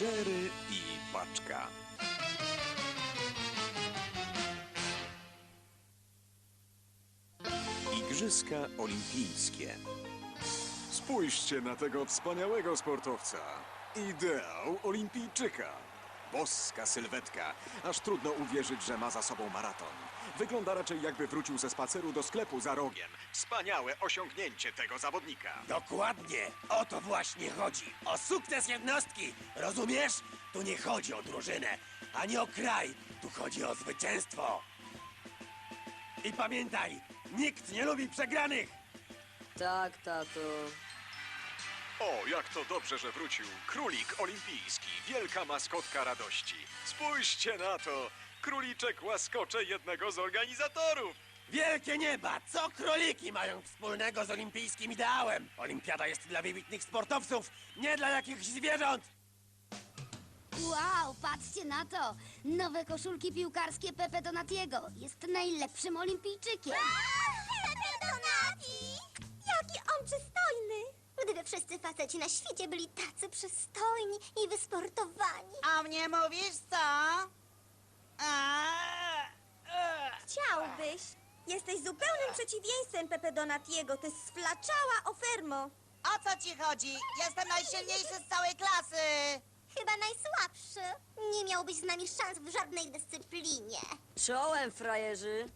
Jerry i Paczka. Igrzyska Olimpijskie. Spójrzcie na tego wspaniałego sportowca. Ideał olimpijczyka. Boska sylwetka. Aż trudno uwierzyć, że ma za sobą maraton. Wygląda raczej jakby wrócił ze spaceru do sklepu za rogiem. Wspaniałe osiągnięcie tego zawodnika. Dokładnie. O to właśnie chodzi. O sukces jednostki. Rozumiesz? Tu nie chodzi o drużynę, ani o kraj. Tu chodzi o zwycięstwo. I pamiętaj, nikt nie lubi przegranych. Tak, tato. O, jak to dobrze, że wrócił. Królik olimpijski, wielka maskotka radości. Spójrzcie na to. Króliczek łaskocze jednego z organizatorów. Wielkie nieba, co króliki mają wspólnego z olimpijskim ideałem? Olimpiada jest dla wybitnych sportowców, nie dla jakichś zwierząt. Wow, patrzcie na to! Nowe koszulki piłkarskie Pepe Donatiego. Jest najlepszym olimpijczykiem. Donati! Jaki on przystojny! Gdyby wszyscy faceci na świecie byli tacy przystojni i wysportowani. A mnie mówisz co? E, Chciałbyś. Jesteś zupełnym przeciwieństwem Pepe Donatiego. To jest sflaczała ofermo. o co ci chodzi? Jestem najsilniejszy z całej klasy. Chyba najsłabszy. Nie miałbyś z nami szans w żadnej dyscyplinie. Czołem, frajerzy.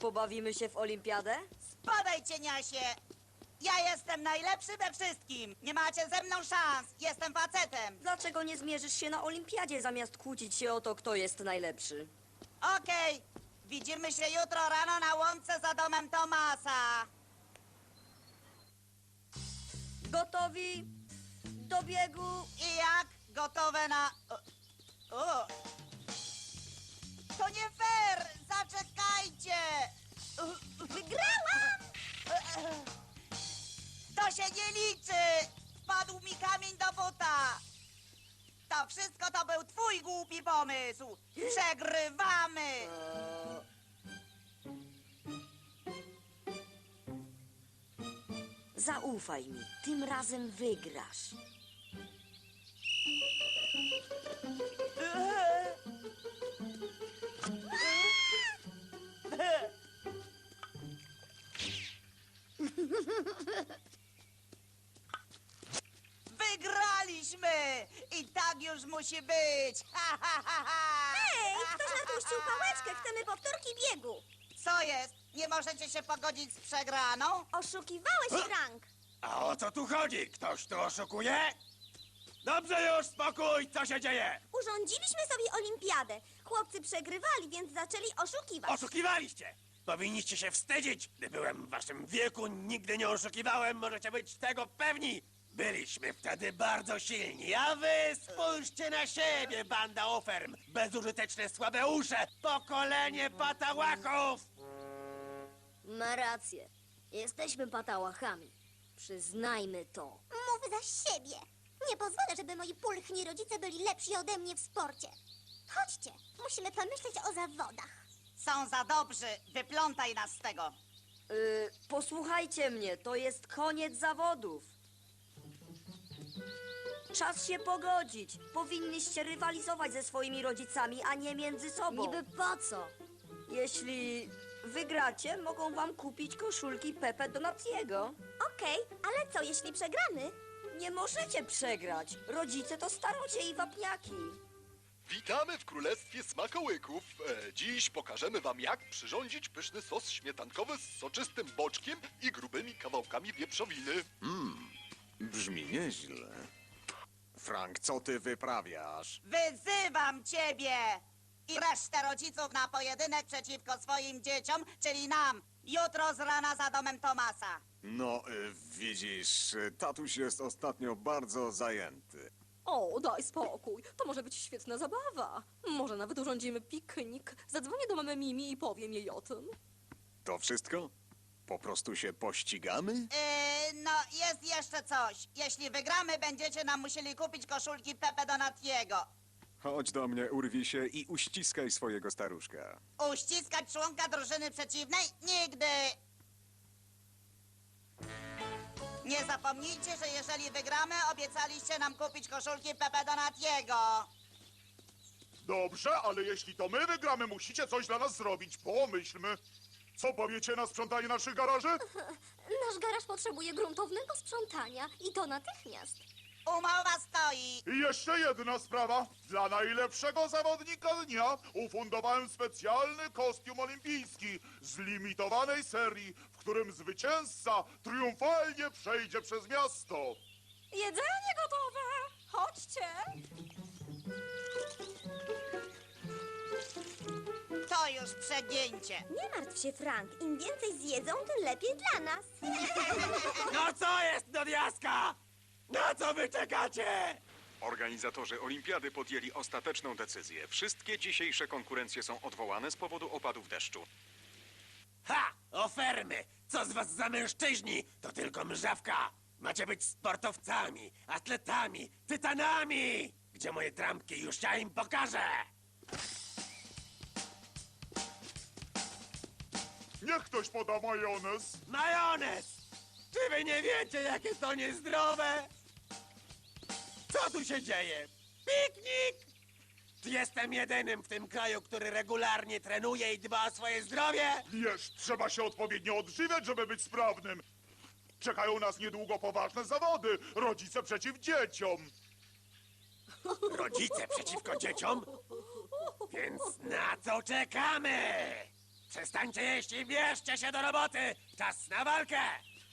Pobawimy się w olimpiadę? Spadaj, cieniasie. Ja jestem najlepszy we wszystkim. Nie macie ze mną szans. Jestem facetem. Dlaczego nie zmierzysz się na olimpiadzie, zamiast kłócić się o to, kto jest najlepszy? Okej. Widzimy się jutro rano na łące za domem Tomasa. Gotowi? Do biegu? I jak? Gotowe na... O, o. To nie fair! Zaczekajcie! Wygrałam! To się nie liczy! Wpadł mi kamień do buta! To wszystko to był twój głupi pomysł! Przegrywamy! Zaufaj mi, tym razem wygrasz. Musi być! Ha, ha, ha, ha. Ej, ktoś napuścił pałeczkę. Chcemy powtórki biegu. Co jest? Nie możecie się pogodzić z przegraną? Oszukiwałeś, Frank. A o co tu chodzi? Ktoś tu oszukuje? Dobrze już, spokój, co się dzieje? Urządziliśmy sobie olimpiadę. Chłopcy przegrywali, więc zaczęli oszukiwać. Oszukiwaliście! Powinniście się wstydzić! Gdy byłem w waszym wieku, nigdy nie oszukiwałem, możecie być tego pewni! Byliśmy wtedy bardzo silni, a wy spójrzcie na siebie, banda oferm! Bezużyteczne słabeusze! Pokolenie patałachów! Ma rację. Jesteśmy patałachami. Przyznajmy to. Mów za siebie. Nie pozwolę, żeby moi pulchni rodzice byli lepsi ode mnie w sporcie. Chodźcie, musimy pomyśleć o zawodach. Są za dobrzy. Wyplątaj nas z tego. Yy, posłuchajcie mnie, to jest koniec zawodów. Czas się pogodzić. Powinniście rywalizować ze swoimi rodzicami, a nie między sobą. Niby po co? Jeśli wygracie, mogą wam kupić koszulki Pepe Donatiego. Okej, ale co jeśli przegramy? Nie możecie przegrać. Rodzice to starocie i wapniaki. Witamy w Królestwie Smakołyków. E, dziś pokażemy wam, jak przyrządzić pyszny sos śmietankowy z soczystym boczkiem i grubymi kawałkami wieprzowiny. Brzmi nieźle. Frank, co ty wyprawiasz? Wyzywam ciebie! I resztę rodziców na pojedynek przeciwko swoim dzieciom, czyli nam. Jutro z rana za domem Tomasa. No, y, widzisz, y, tatuś jest ostatnio bardzo zajęty. O, daj spokój. To może być świetna zabawa. Może nawet urządzimy piknik. Zadzwonię do mamy Mimi i powiem jej o tym. To wszystko? Po prostu się pościgamy? Yy, no, jest jeszcze coś. Jeśli wygramy, będziecie nam musieli kupić koszulki Pepe Donatiego. Chodź do mnie, urwij się i uściskaj swojego staruszka. Uściskać członka drużyny przeciwnej? Nigdy! Nie zapomnijcie, że jeżeli wygramy, obiecaliście nam kupić koszulki Pepe Donatiego. Dobrze, ale jeśli to my wygramy, musicie coś dla nas zrobić. Pomyślmy. Co powiecie na sprzątanie naszych garaży? Nasz garaż potrzebuje gruntownego sprzątania i to natychmiast. Umowa stoi. I jeszcze jedna sprawa. Dla najlepszego zawodnika dnia ufundowałem specjalny kostium olimpijski z limitowanej serii, w którym zwycięzca triumfalnie przejdzie przez miasto. Jedzenie gotowe! Chodźcie! To już przegięcie. Nie martw się, Frank. Im więcej zjedzą, tym lepiej dla nas. No co jest do diaska? Na co wy czekacie? Organizatorzy olimpiady podjęli ostateczną decyzję. Wszystkie dzisiejsze konkurencje są odwołane z powodu opadów deszczu. Ha! Ofermy! Co z was za mężczyźni? To tylko mrzawka! Macie być sportowcami, atletami, tytanami! Gdzie moje trampki? Już ja im pokażę! Niech ktoś poda majonez. Majonez! Czy wy nie wiecie, jakie to niezdrowe? Co tu się dzieje? Piknik! Czy jestem jedynym w tym kraju, który regularnie trenuje i dba o swoje zdrowie? Wiesz, trzeba się odpowiednio odżywiać, żeby być sprawnym. Czekają nas niedługo poważne zawody. Rodzice przeciw dzieciom. Rodzice przeciwko dzieciom? Więc na co czekamy? Przestańcie jeść i bierzcie się do roboty! Czas na walkę!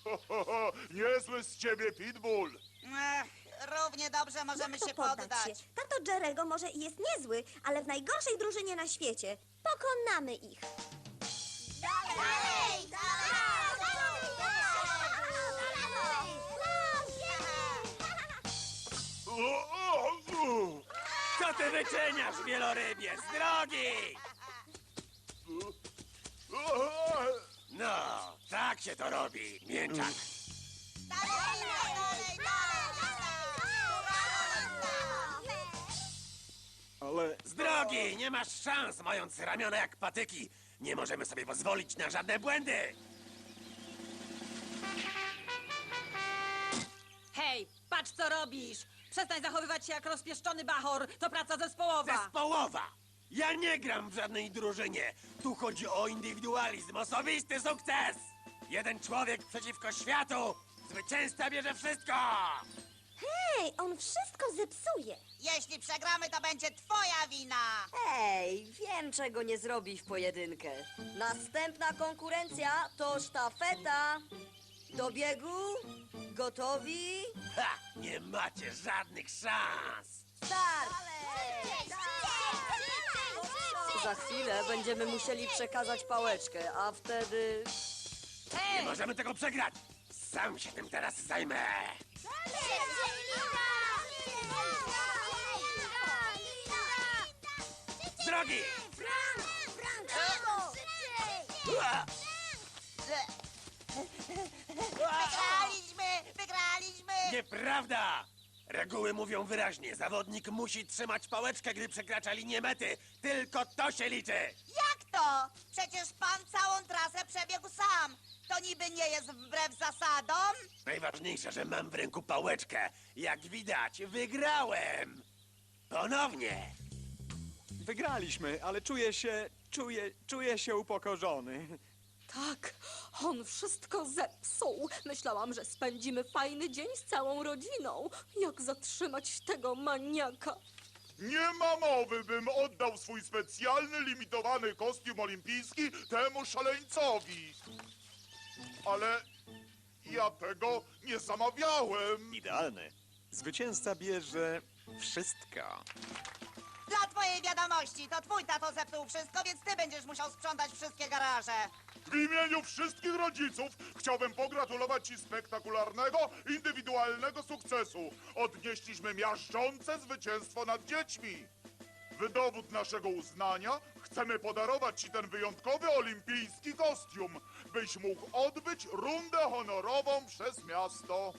Ho, ho, ho, niezły z ciebie pitbull. Ech, równie dobrze możemy się poddać poddać. się. Tato Jerego może i jest niezły, ale w najgorszej drużynie na świecie. Pokonamy ich. Dalej! O, o, o. Co ty wyczyniasz, wielorybie? Z drogi! No, tak się to robi, mięczak. Ale Z drogi! Nie masz szans, mając ramiona jak patyki. Nie możemy sobie pozwolić na żadne błędy. Hej, patrz co robisz! Przestań zachowywać się jak rozpieszczony bachor! To praca zespołowa! Zespołowa! Ja nie gram w żadnej drużynie. Tu chodzi o indywidualizm, osobisty sukces! Jeden człowiek przeciwko światu! Zwycięzca bierze wszystko! Hej, on wszystko zepsuje. Jeśli przegramy, to będzie twoja wina. Ej, wiem czego nie zrobi w pojedynkę. Następna konkurencja to sztafeta. Do biegu? Gotowi? Ha! Nie macie żadnych szans! Start! Za chwilę będziemy musieli przekazać pałeczkę, a wtedy... Nie możemy tego przegrać! Sam się tym teraz zajmę! Z drogi! Ua! Wygraliśmy! Wygraliśmy! Nieprawda! Reguły mówią wyraźnie, zawodnik musi trzymać pałeczkę, gdy przekracza linię mety. Tylko to się liczy! Jak to? Przecież pan całą trasę przebiegł sam. To niby nie jest wbrew zasadom? Najważniejsze, że mam w ręku pałeczkę. Jak widać, wygrałem! Ponownie! Wygraliśmy, ale czuję się, czuję, czuję się upokorzony. Tak, on wszystko zepsuł. Myślałam, że spędzimy fajny dzień z całą rodziną. Jak zatrzymać tego maniaka? Nie ma mowy, bym oddał swój specjalny, limitowany kostium olimpijski temu szaleńcowi. Ale ja tego nie zamawiałem. Idealny. Zwycięzca bierze wszystko. Dla twojej wiadomości, to twój tato zepsuł wszystko, więc ty będziesz musiał sprzątać wszystkie garaże. W imieniu wszystkich rodziców chciałbym pogratulować Ci spektakularnego, indywidualnego sukcesu. Odnieśliśmy miażdżące zwycięstwo nad dziećmi. W dowód naszego uznania chcemy podarować Ci ten wyjątkowy olimpijski kostium, byś mógł odbyć rundę honorową przez miasto.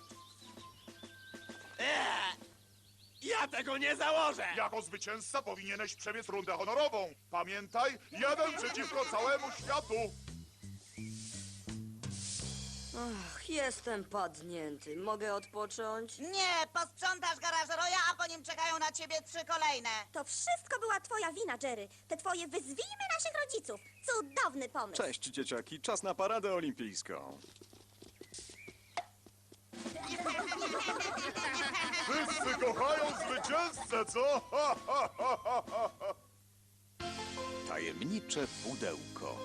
Eee, ja tego nie założę! Jako zwycięzca powinieneś przebiec rundę honorową. Pamiętaj, jeden przeciwko całemu światu. Ach, jestem padnięty. Mogę odpocząć? Nie, posprzątasz garaż Roya, a po nim czekają na ciebie trzy kolejne. To wszystko była twoja wina, Jerry. Te twoje wyzwijmy naszych rodziców. Cudowny pomysł. Cześć, dzieciaki. Czas na paradę olimpijską. Wszyscy kochają zwycięzcę, co? Ha, ha, ha, ha, ha, ha. Tajemnicze pudełko.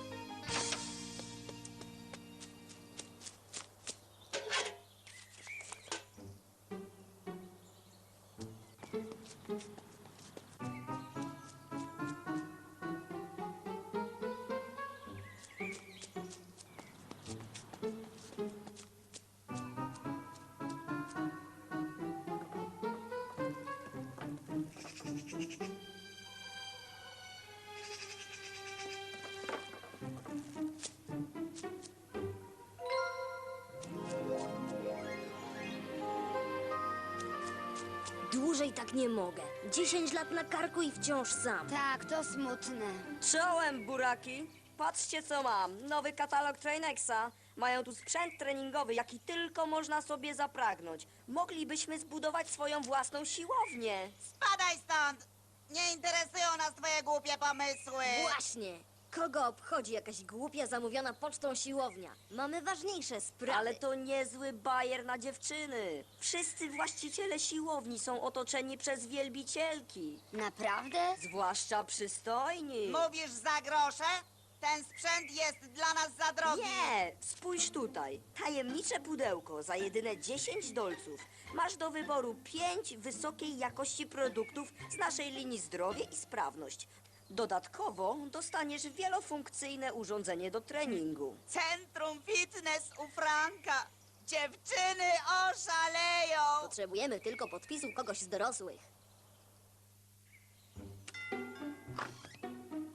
Dłużej tak nie mogę. 10 lat na karku i wciąż sam. Tak, to smutne. Czołem, buraki! Patrzcie, co mam. Nowy katalog Trainexa. Mają tu sprzęt treningowy, jaki tylko można sobie zapragnąć. Moglibyśmy zbudować swoją własną siłownię. Spadaj stąd! Nie interesują nas twoje głupie pomysły. Właśnie. Kogo obchodzi jakaś głupia zamówiona pocztą siłownia? Mamy ważniejsze sprawy. Ale to niezły bajer na dziewczyny. Wszyscy właściciele siłowni są otoczeni przez wielbicielki. Naprawdę? Zwłaszcza przystojni. Mówisz za grosze? Ten sprzęt jest dla nas za drogi. Nie, spójrz tutaj. Tajemnicze pudełko za jedyne 10 dolców. Masz do wyboru 5 wysokiej jakości produktów z naszej linii zdrowie i sprawność. Dodatkowo dostaniesz wielofunkcyjne urządzenie do treningu. Centrum fitness u Franka. Dziewczyny oszaleją. Potrzebujemy tylko podpisu kogoś z dorosłych.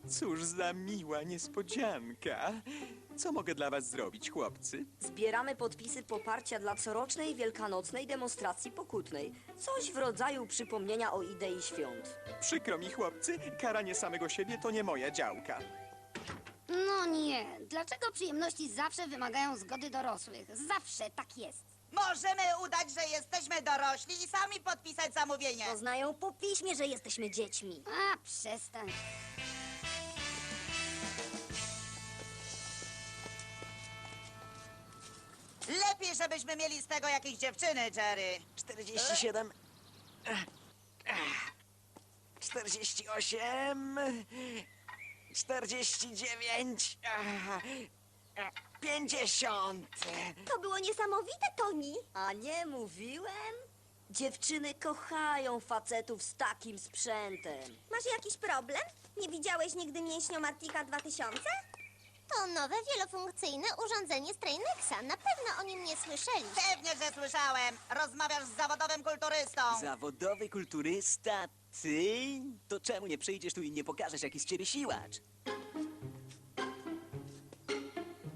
Cóż za miła niespodzianka. Co mogę dla was zrobić, chłopcy? Zbieramy podpisy poparcia dla corocznej wielkanocnej demonstracji pokutnej. Coś w rodzaju przypomnienia o idei świąt. Przykro mi, chłopcy, karanie samego siebie to nie moja działka. No nie. Dlaczego przyjemności zawsze wymagają zgody dorosłych? Zawsze tak jest. Możemy udać, że jesteśmy dorośli i sami podpisać zamówienie. Poznają po piśmie, że jesteśmy dziećmi. A, przestań. Lepiej, żebyśmy mieli z tego jakieś dziewczyny, Jerry. 47. 48. 49. 50. To było niesamowite, Toni. A nie mówiłem? Dziewczyny kochają facetów z takim sprzętem. Masz jakiś problem? Nie widziałeś nigdy mięśniomatika 2000? To nowe wielofunkcyjne urządzenie z Trainexa. Na pewno o nim nie słyszeli. Pewnie, że słyszałem. Rozmawiasz z zawodowym kulturystą. Zawodowy kulturysta, ty? To czemu nie przyjdziesz tu i nie pokażesz, jaki z ciebie siłacz?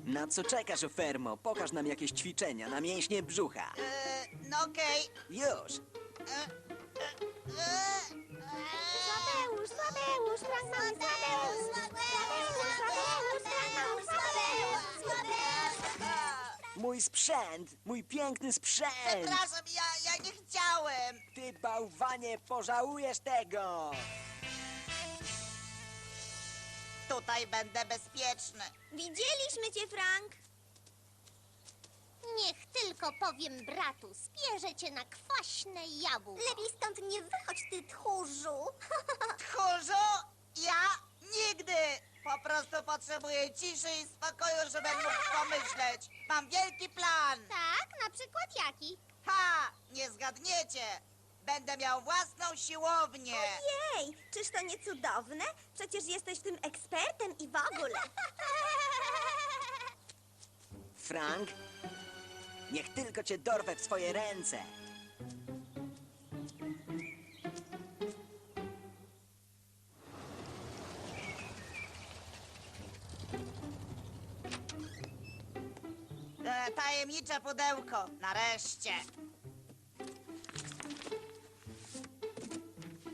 Na co czekasz, Fermo? Pokaż nam jakieś ćwiczenia na mięśnie brzucha. E, no okej. Już! Słabeusz, Słabeusz, Frank mały Słabeusz! Słabeusz, Mój sprzęt! Mój piękny sprzęt! Przepraszam, ja, ja nie chciałem. Ty, bałwanie, pożałujesz tego! Tutaj będę bezpieczny. Widzieliśmy cię, Frank! Niech tylko powiem bratu, spierzę cię na kwaśne jabłko. Lepiej stąd nie wychodź, ty tchórzu! Tchórzu, ja nigdy. Po prostu potrzebuję ciszy i spokoju, żebym mógł pomyśleć. Mam wielki plan. Tak? Na przykład jaki? Ha! Nie zgadniecie. Będę miał własną siłownię. Jej, czyż to nie cudowne? Przecież jesteś w tym ekspertem i w ogóle. Frank, niech tylko cię dorwę w swoje ręce. Tajemnicze pudełko. Nareszcie.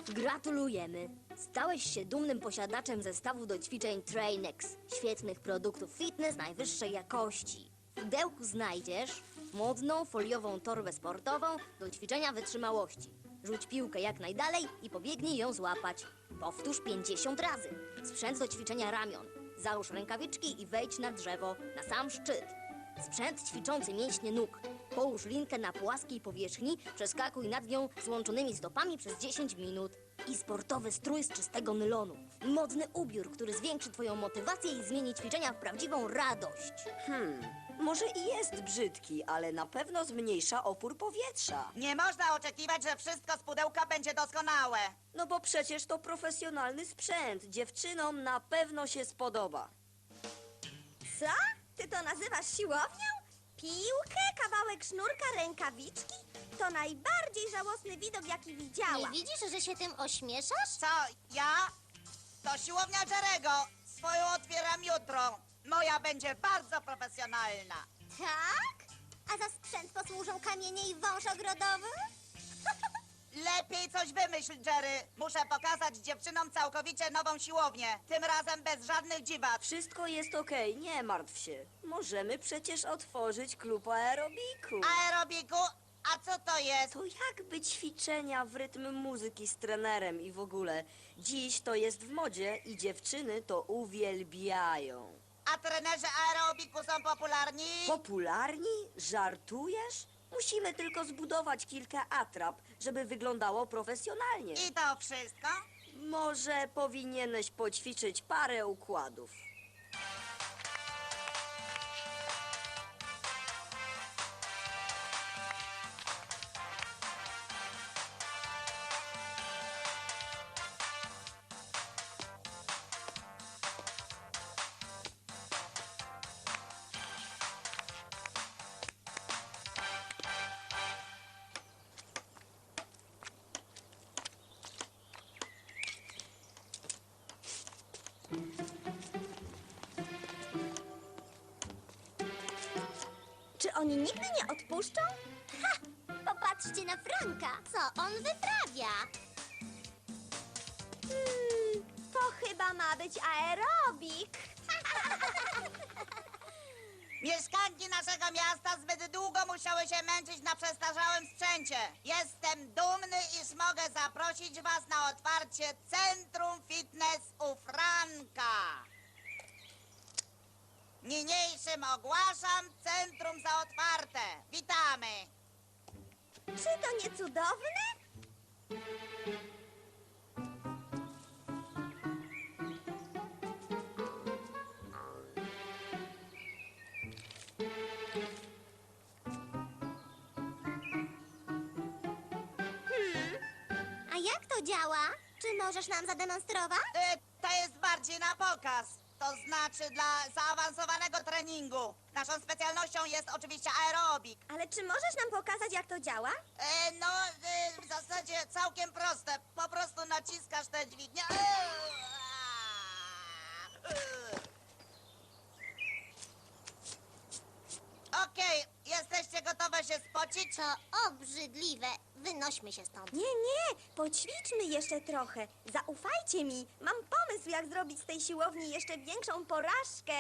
Gratulujemy! Stałeś się dumnym posiadaczem zestawu do ćwiczeń Trainex. Świetnych produktów fitness najwyższej jakości. W pudełku znajdziesz modną foliową torbę sportową do ćwiczenia wytrzymałości. Rzuć piłkę jak najdalej i pobiegnij ją złapać. Powtórz 50 razy. Sprzęt do ćwiczenia ramion. Załóż rękawiczki i wejdź na drzewo, na sam szczyt. Sprzęt ćwiczący mięśnie nóg. Połóż linkę na płaskiej powierzchni, przeskakuj nad nią złączonymi stopami przez 10 minut. I sportowy strój z czystego nylonu. Modny ubiór, który zwiększy twoją motywację i zmieni ćwiczenia w prawdziwą radość. Hmm, może i jest brzydki, ale na pewno zmniejsza opór powietrza. Nie można oczekiwać, że wszystko z pudełka będzie doskonałe. No bo przecież to profesjonalny sprzęt. Dziewczynom na pewno się spodoba. Co? Ty to nazywasz siłownią? Piłkę, kawałek sznurka, rękawiczki? To najbardziej żałosny widok, jaki Nie widziałam. widzisz, że się tym ośmieszasz? Co, ja? To siłownia Jerego. Swoją otwieram jutro. Moja będzie bardzo profesjonalna. Tak? A za sprzęt posłużą kamienie i wąż ogrodowy? Lepiej coś wymyśl, Jerry. Muszę pokazać dziewczynom całkowicie nową siłownię. Tym razem bez żadnych dziwat. Wszystko jest okej, nie martw się. Możemy przecież otworzyć klub aerobiku. Aerobiku? A co to jest? To jakby ćwiczenia w rytm muzyki z trenerem i w ogóle. Dziś to jest w modzie i dziewczyny to uwielbiają. A trenerzy aerobiku są popularni? Popularni? Żartujesz? Musimy tylko zbudować kilka atrap, żeby wyglądało profesjonalnie. I to wszystko? Może powinieneś poćwiczyć parę układów. Oni nigdy nie odpuszczą? Ha! Popatrzcie na Franka. Co on wyprawia? Hmm, to chyba ma być aerobik. Mieszkanki naszego miasta zbyt długo musiały się męczyć na przestarzałym sprzęcie. Jestem dumny, iż mogę zaprosić was na otwarcie Centrum Fitness u Franka. Niniejszym ogłaszam centrum za otwarte. Witamy. Czy to nie cudowne? Hmm, a jak to działa? Czy możesz nam zademonstrować? Y, to jest bardziej na pokaz. To znaczy dla zaawansowanego treningu. Naszą specjalnością jest oczywiście aerobik. Ale czy możesz nam pokazać, jak to działa? E, no, e, w zasadzie całkiem proste. Po prostu naciskasz tę dźwignię. E, e. Okej, jesteście gotowe się spocić? To obrzydliwe. Wynośmy się stąd. Nie, nie, poćwiczmy jeszcze trochę. Zaufajcie mi, mam pomysł, jak zrobić z tej siłowni jeszcze większą porażkę.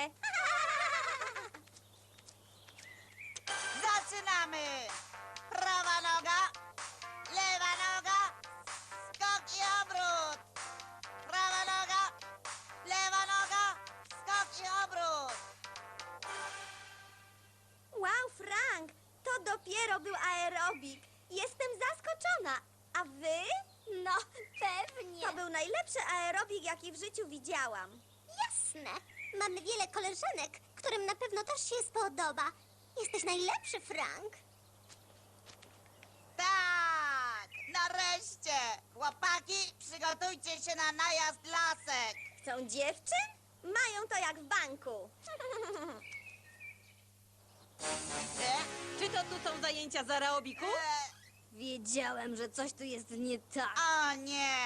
Pewnie. To był najlepszy aerobik, jaki w życiu widziałam. Jasne. Mamy wiele koleżanek, którym na pewno też się spodoba. Jesteś najlepszy, Frank. Tak, nareszcie. Chłopaki, przygotujcie się na najazd lasek. Chcą dziewczyn? Mają to jak w banku. E, Czy to tu są zajęcia z aerobiku? e, Wiedziałem, że coś tu jest nie tak. o nie!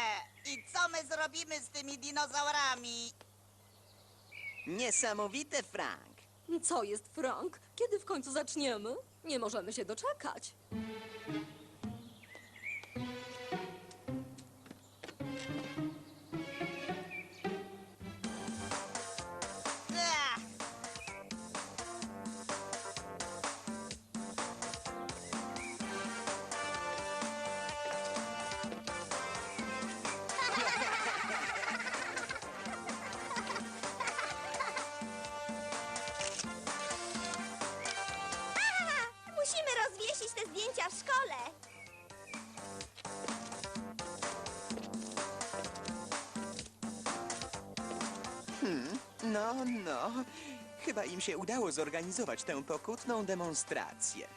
I co my zrobimy z tymi dinozaurami? Niesamowite, Frank. Co jest, Frank? Kiedy w końcu zaczniemy? Nie możemy się doczekać. No, no. Chyba im się udało zorganizować tę pokutną demonstrację.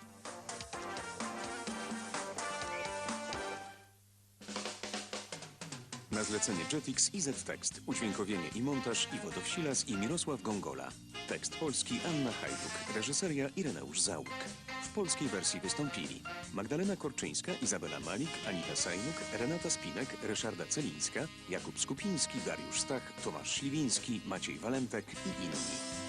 Na zlecenie Jetix i Z-Tekst. Udźwiękowienie i montaż Iwo Dowsilas i Mirosław Gongola. Tekst polski Anna Hajduk. Reżyseria Ireneusz Załuk. W polskiej wersji wystąpili Magdalena Korczyńska, Izabela Malik, Anita Sajnuk, Renata Spinek, Ryszarda Celińska, Jakub Skupiński, Dariusz Stach, Tomasz Śliwiński, Maciej Walentek i inni.